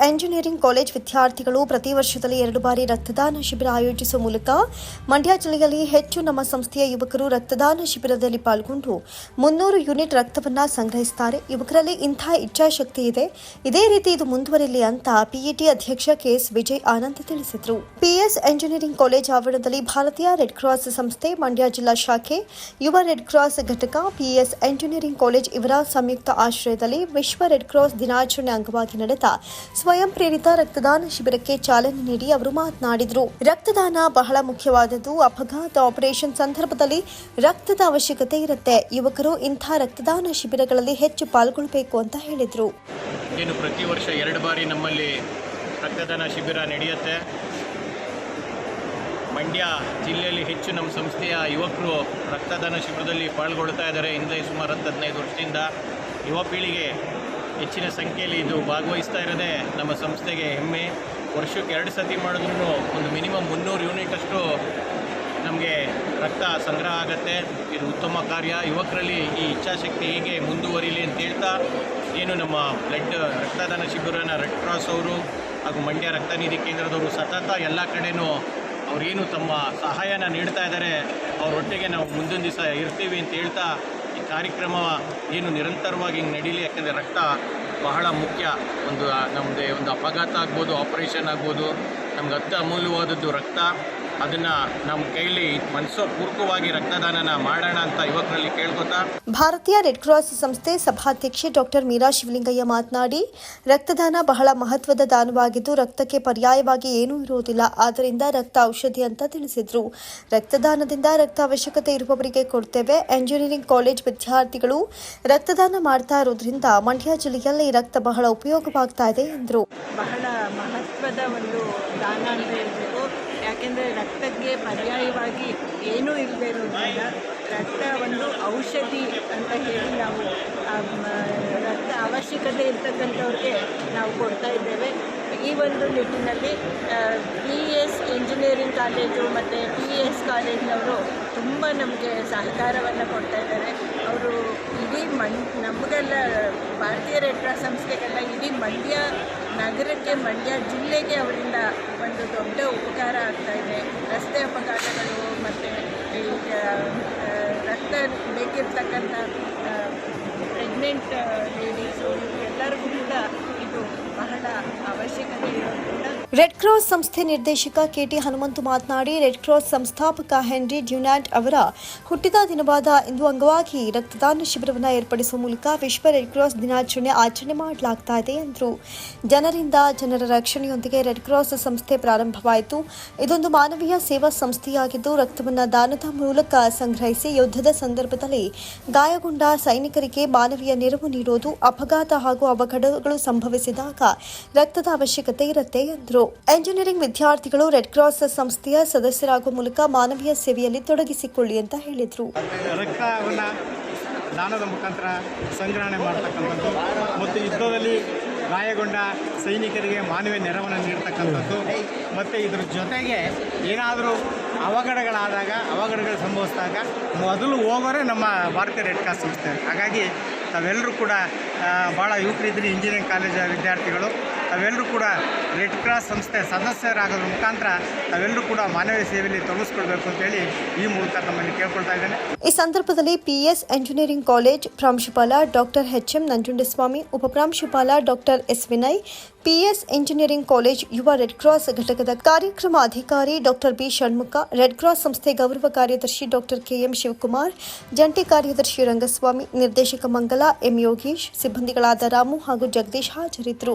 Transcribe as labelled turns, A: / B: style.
A: Engineering college ವಿದ್ಯಾರ್ಥಿಗಳು ಪ್ರತಿ ವರ್ಷದಲ್ಲಿ ಎರಡು ಬಾರಿ ರಕ್ತದಾನ ಶಿಬಿರ ಆಯೋಜಿಸುವ ಮೂಲಕ ಮಂಡ್ಯ ಜಿಲ್ಲೆಯಲ್ಲಿ ಹೆಚ್ಚು ನಮ್ಮ ಸಂಸ್ಥೆಯ ಯುವಕರು ರಕ್ತದಾನ ಶಿಬಿರದಲ್ಲಿ ಪಾಲ್ಗೊಂಡು ಮುನ್ನೂರು ಯೂನಿಟ್ ರಕ್ತವನ್ನ ಸಂಗ್ರಹಿಸುತ್ತಾರೆ. ಯುವಕರಲ್ಲಿ ಇಂತಹ ಇಚ್ಛಾಶಕ್ತಿ ಇದೆ. ಇದೇ ರೀತಿ ಇದು ಮುಂದುವರಿಯಲಿ ಅಂತ ಪಿಇಟಿ ಅಧ್ಯಕ್ಷ ಕೆಎಸ್ ವಿಜಯ್ ಆನಂದ್ ತಿಳಿಸಿದರು. ಪಿಎಸ್ ಎಂಜಿನಿಯರಿಂಗ್ ಕಾಲೇಜ್ ಆವರಣದಲ್ಲಿ ಭಾರತೀಯ ರೆಡ್ ಕ್ರಾಸ್ ಸಂಸ್ಥೆ, ಮಂಡ್ಯ ಜಿಲ್ಲಾ ಶಾಖೆ, ಯುವ ರೆಡ್ ಕ್ರಾಸ್ ಘಟಕ, ಪಿಎಸ್ ಎಂಜಿನಿಯರಿಂಗ್ ಕಾಲೇಜ್ ಇವರ ಸಂಯುಕ್ತ ಆಶ್ರಯದಲ್ಲಿ ವಿಶ್ವ ರೆಡ್ ಕ್ರಾಸ್ ದಿನಾಚರಣೆ ಅಂಗವಾಗಿ ನಡೆದ ಸ್ವಯಂ ಪ್ರೇರಿತ ರಕ್ತದಾನ ಶಿಬಿರಕ್ಕೆ ಚಾಲನೆ ನೀಡಿ ಅವರು ಮಾತನಾಡಿದರು. ರಕ್ತದಾನ ಬಹಳ ಮುಖ್ಯವಾದದ್ದು. ಅಪಘಾತ ಆಪರೇಷನ್ ಸಂದರ್ಭದಲ್ಲಿ ರಕ್ತದ ಅವಶ್ಯಕತೆ ಇರುತ್ತೆ. ಯುವಕರು ಇಂಥ ರಕ್ತದಾನ ಶಿಬಿರಗಳಲ್ಲಿ ಹೆಚ್ಚು ಪಾಲ್ಗೊಳ್ಳಬೇಕು ಅಂತ ಹೇಳಿದರು.
B: ಏನು ಪ್ರತಿ ವರ್ಷ ಎರಡು ಬಾರಿ ನಮ್ಮಲ್ಲಿ ರಕ್ತದಾನ ಶಿಬಿರ ನಡೆಯುತ್ತೆ. ಮಂಡ್ಯ ಜಿಲ್ಲೆಯಲ್ಲಿ ಹೆಚ್ಚು ನಮ್ಮ ಸಂಸ್ಥೆಯ ಯುವಕರು ರಕ್ತದಾನ ಶಿಬಿರದಲ್ಲಿ ಪಾಲ್ಗೊಳ್ತಾ ಇದ್ದಾರೆ. ಹಿಂದೆ ಸುಮಾರು ಹತ್ತು ಹದಿನೈದು ವರ್ಷದಿಂದ ಯುವ ಪೀಳಿಗೆ ಹೆಚ್ಚಿನ ಸಂಖ್ಯೆಯಲ್ಲಿ ಇದು ಭಾಗವಹಿಸ್ತಾ ಇರೋದೇ ನಮ್ಮ ಸಂಸ್ಥೆಗೆ ಹೆಮ್ಮೆ. ವರ್ಷಕ್ಕೆ ಎರಡು ಸತಿ ಮಾಡಿದ್ರೂ ಒಂದು ಮಿನಿಮಮ್ ಮುನ್ನೂರು ಯೂನಿಟಷ್ಟು ನಮಗೆ ರಕ್ತ ಸಂಗ್ರಹ ಆಗುತ್ತೆ. ಇದು ಉತ್ತಮ ಕಾರ್ಯ. ಯುವಕರಲ್ಲಿ ಈ ಇಚ್ಛಾಶಕ್ತಿ ಹೀಗೆ ಮುಂದುವರಿಲಿ ಅಂತ ಹೇಳ್ತಾ ಏನು ನಮ್ಮ ಬ್ಲಡ್ ರಕ್ತದಾನ ಶಿಬಿರನ ರೆಡ್ ಕ್ರಾಸ್ ಅವರು ಹಾಗೂ ಮಂಡ್ಯ ರಕ್ತ ನಿಧಿ ಕೇಂದ್ರದವರು ಸತತ ಎಲ್ಲ ಕಡೆನೂ ಅವರೇನು ತಮ್ಮ ಸಹಾಯನ ನೀಡ್ತಾ ಇದ್ದಾರೆ. ಅವರೊಟ್ಟಿಗೆ ನಾವು ಮುಂದಿನ ದಿವಸ ಇರ್ತೀವಿ ಅಂತ ಹೇಳ್ತಾ ಈ ಕಾರ್ಯಕ್ರಮ ಏನು ನಿರಂತರವಾಗಿ ಹಿಂಗೆ ನಡೀಲಿ, ಯಾಕಂದರೆ ರಕ್ತ ಬಹಳ ಮುಖ್ಯ. ಒಂದು ನಮ್ಮದೇ ಒಂದು ಅಪಘಾತ ಆಗ್ಬೋದು, ಆಪರೇಷನ್ ಆಗ್ಬೋದು, ನಮ್ಗೆ ಅತ್ಯ ಅಮೂಲ್ಯವಾದದ್ದು ರಕ್ತ. ಅದನ್ನು ನಮ್ಮ ಕೈಲಿ ಮನಸ್ಸಪೂರ್ವಕವಾಗಿ ರಕ್ತದಾನನ ಮಾಡೋಣ ಅಂತ ಯುವಕರಲ್ಲಿ ಕೇಳ್ಕೊತಾ
A: ಭಾರತೀಯ ರೆಡ್ ಕ್ರಾಸ್ ಸಂಸ್ಥೆ ಸಭಾಧ್ಯಕ್ಷೆ ಡಾಕ್ಟರ್ ಮೀರಾ ಶಿವಲಿಂಗಯ್ಯ ಮಾತನಾಡಿ ರಕ್ತದಾನ ಬಹಳ ಮಹತ್ವದ ದಾನವಾಗಿದ್ದು ರಕ್ತಕ್ಕೆ ಪರ್ಯಾಯವಾಗಿ ಏನೂ ಇರುವುದಿಲ್ಲ ಆದ್ದರಿಂದ ರಕ್ತ ಔಷಧಿ ಅಂತ ತಿಳಿಸಿದ್ರು. ರಕ್ತದಾನದಿಂದ ರಕ್ತ ಅವಶ್ಯಕತೆ ಇರುವವರಿಗೆ ಕೊಡ್ತೇವೆ. ಎಂಜಿನಿಯರಿಂಗ್ ಕಾಲೇಜ್ ವಿದ್ಯಾರ್ಥಿಗಳು ರಕ್ತದಾನ ಮಾಡ್ತಾ ಇರೋದ್ರಿಂದ ಮಂಡ್ಯ ಜಿಲ್ಲೆಯಲ್ಲಿ ರಕ್ತ ಬಹಳ ಉಪಯೋಗವಾಗ್ತಾ ಇದೆ ಎಂದರು.
C: ಬಹಳ ಮಹತ್ವದ ಒಂದು ದಾನ ಯಾಕೆಂದರೆ ರಕ್ತಕ್ಕೆ ಪರ್ಯಾಯವಾಗಿ ಏನೂ ಇಲ್ಲದೆ ಇರೋದ್ರಿಂದ ರಕ್ತ ಒಂದು ಔಷಧಿ ಅಂತ ಹೇಳಿ ನಾವು ರಕ್ತ ಅವಶ್ಯಕತೆ ಇರ್ತಕ್ಕಂಥವ್ರಿಗೆ ನಾವು ಕೊಡ್ತಾ ಇದ್ದೇವೆ. ಈ ಒಂದು ನಿಟ್ಟಿನಲ್ಲಿ ಪಿ ಎಸ್ ಇಂಜಿನಿಯರಿಂಗ್ ಕಾಲೇಜು ಮತ್ತು ಪಿ ಎಸ್ ಕಾಲೇಜಿನವರು ತುಂಬ ನಮಗೆ ಸಹಕಾರವನ್ನು ಕೊಡ್ತಾ ಇದ್ದಾರೆ. ಅವರು ಇಡೀ ಮಣ್ ನಮಗೆಲ್ಲ ಭಾರತೀಯ ರೆಡ್ ಕ್ರಾಸ್ ಸಂಸ್ಥೆಗೆಲ್ಲ ಇಡೀ ಮಂಡ್ಯ ನಗರಕ್ಕೆ, ಮಂಡ್ಯ ಜಿಲ್ಲೆಗೆ ಅವರಿಂದ ಒಂದು ದೊಡ್ಡ ಉಪಕಾರ ಆಗ್ತಾ ಇದೆ. ರಸ್ತೆ ಅಪಘಾತಗಳು ಮತ್ತು ರಕ್ತ ಬೇಕಿರ್ತಕ್ಕಂಥ ಪ್ರೆಗ್ನೆಂಟ್ ಲೇಡೀಸು ಎಲ್ಲರಿಗೂ ಕೂಡ ಇದು ಬಹಳ ಅವಶ್ಯಕತೆ ಇರೋದ್ರಿಂದ
A: ರೆಡ್ ಕ್ರಾಸ್ ಸಂಸ್ಥೆ ನಿರ್ದೇಶಕ ಕೆಟಿ ಹನುಮಂತು ಮಾತನಾಡಿ ರೆಡ್ ಕ್ರಾಸ್ ಸಂಸ್ಥಾಪಕ ಹೆನ್ರಿ ಡ್ಯುನಾಟ್ ಅವರ ಹುಟ್ಟಿದ ದಿನವಾದ ಇಂದು ಅಂಗವಾಗಿ ರಕ್ತದಾನ ಶಿಬಿರವನ್ನು ಏರ್ಪಡಿಸುವ ಮೂಲಕ ವಿಶ್ವ ರೆಡ್ ಕ್ರಾಸ್ ದಿನಾಚರಣೆ ಆಚರಣೆ ಮಾಡಲಾಗ್ತಾ ಇದೆ ಎಂದರು. ಜನರಿಂದ ಜನರ ರಕ್ಷಣೆಯೊಂದಿಗೆ ರೆಡ್ ಕ್ರಾಸ್ ಸಂಸ್ಥೆ ಪ್ರಾರಂಭವಾಯಿತು. ಇದೊಂದು ಮಾನವೀಯ ಸೇವಾ ಸಂಸ್ಥೆಯಾಗಿದ್ದು, ರಕ್ತವನ್ನು ದಾನದ ಮೂಲಕ ಸಂಗ್ರಹಿಸಿ ಯುದ್ಧದ ಸಂದರ್ಭದಲ್ಲಿ ಗಾಯಗೊಂಡ ಸೈನಿಕರಿಗೆ ಮಾನವೀಯ ನೆರವು ನೀಡುವುದು ಅಪಘಾತ ಹಾಗೂ ಅವಘಡಗಳು ಸಂಭವಿಸಿದಾಗ ರಕ್ತದ ಅವಶ್ಯಕತೆ ಇರುತ್ತೆ ಎಂದರು. ಎಂಜಿನಿಯರಿಂಗ್ ವಿದ್ಯಾರ್ಥಿಗಳು ರೆಡ್ ಕ್ರಾಸ್ ಸಂಸ್ಥೆಯ ಸದಸ್ಯರಾಗುವ ಮೂಲಕ ಮಾನವೀಯ ಸೇವೆಯಲ್ಲಿ ತೊಡಗಿಸಿಕೊಳ್ಳಿ ಅಂತ ಹೇಳಿದರು.
D: ದಾನದ ಮುಖಾಂತರ ಸಂಗ್ರಹಣೆ ಮಾಡ್ತಕ್ಕಂಥದ್ದು ಮತ್ತು ಯುದ್ಧದಲ್ಲಿ ಗಾಯಗೊಂಡ ಸೈನಿಕರಿಗೆ ಮಾನವೀಯ ನೆರವನ್ನು ನೀಡ್ತಕ್ಕಂಥದ್ದು. ಮತ್ತು ಇದರ ಜೊತೆಗೆ ಏನಾದರೂ ಅವಘಡಗಳಾದಾಗ, ಅವಘಡಗಳು ಸಂಭವಿಸಿದಾಗ ಮೊದಲು ಹೋಗೋರೆ ನಮ್ಮ ಭಾರತೀಯ ರೆಡ್ ಕ್ರಾಸ್ ಸಂಸ್ಥೆ. ಹಾಗಾಗಿ ತಾವೆಲ್ಲರೂ ಕೂಡ ಭಾಳ ಯುವಕರಿದ್ದರೆ ಇಂಜಿನಿಯರಿಂಗ್ ಕಾಲೇಜ್ ವಿದ್ಯಾರ್ಥಿಗಳು. ತಾವೆಲ್ಲರೂ ಕೂಡ ರೆಡ್ ಕ್ರಾಸ್ ಸಂಸ್ಥೆ ಸದಸ್ಯರಾಗೋದ್ರ ಮುಖಾಂತರ ತಾವೆಲ್ಲರೂ ಕೂಡ ಮಾನವೀಯ ಸೇವೆಯಲ್ಲಿ ತೊಡಗಿಸ್ಕೊಳ್ಬೇಕು ಅಂತೇಳಿ ಈ ಮೂಲಕ ನಮ್ಮಲ್ಲಿ ಕೇಳ್ಕೊಳ್ತಾ ಇದ್ದೇನೆ.
A: ಈ ಸಂದರ್ಭದಲ್ಲಿ ಪಿಎಸ್ ಎಂಜಿನಿಯರಿಂಗ್ ಕಾಲೇಜ್ ಪ್ರಾಂಶುಪಾಲ doctor H M Nanjundaswamy ಉಪಪ್ರಾಂಶುಪಾಲ doctor S Vinay PS engineering college ಯುವ ರೆಡ್ ಕ್ರಾಸ್ ಘಟಕದ ಕಾರ್ಯಕ್ರಮ ಅಧಿಕಾರಿ doctor B Shanmukha red cross ಸಂಸ್ಥೆ ಗೌರವ ಕಾರ್ಯದರ್ಶಿ ಡಾಕ್ಟರ್ ಕೆಎಂ ಶಿವಕುಮಾರ್, ಜಂಟಿ ಕಾರ್ಯದರ್ಶಿ ರಂಗಸ್ವಾಮಿ, ನಿರ್ದೇಶಕ ಮಂಗಲ ಎಂ ಯೋಗೀಶ್ ಸಿಬ್ಬಂದಿಗಳಾದ ರಾಮು ಹಾಗೂ ಜಗದೀಶ್ ಹಾಜರಿದ್ದರು.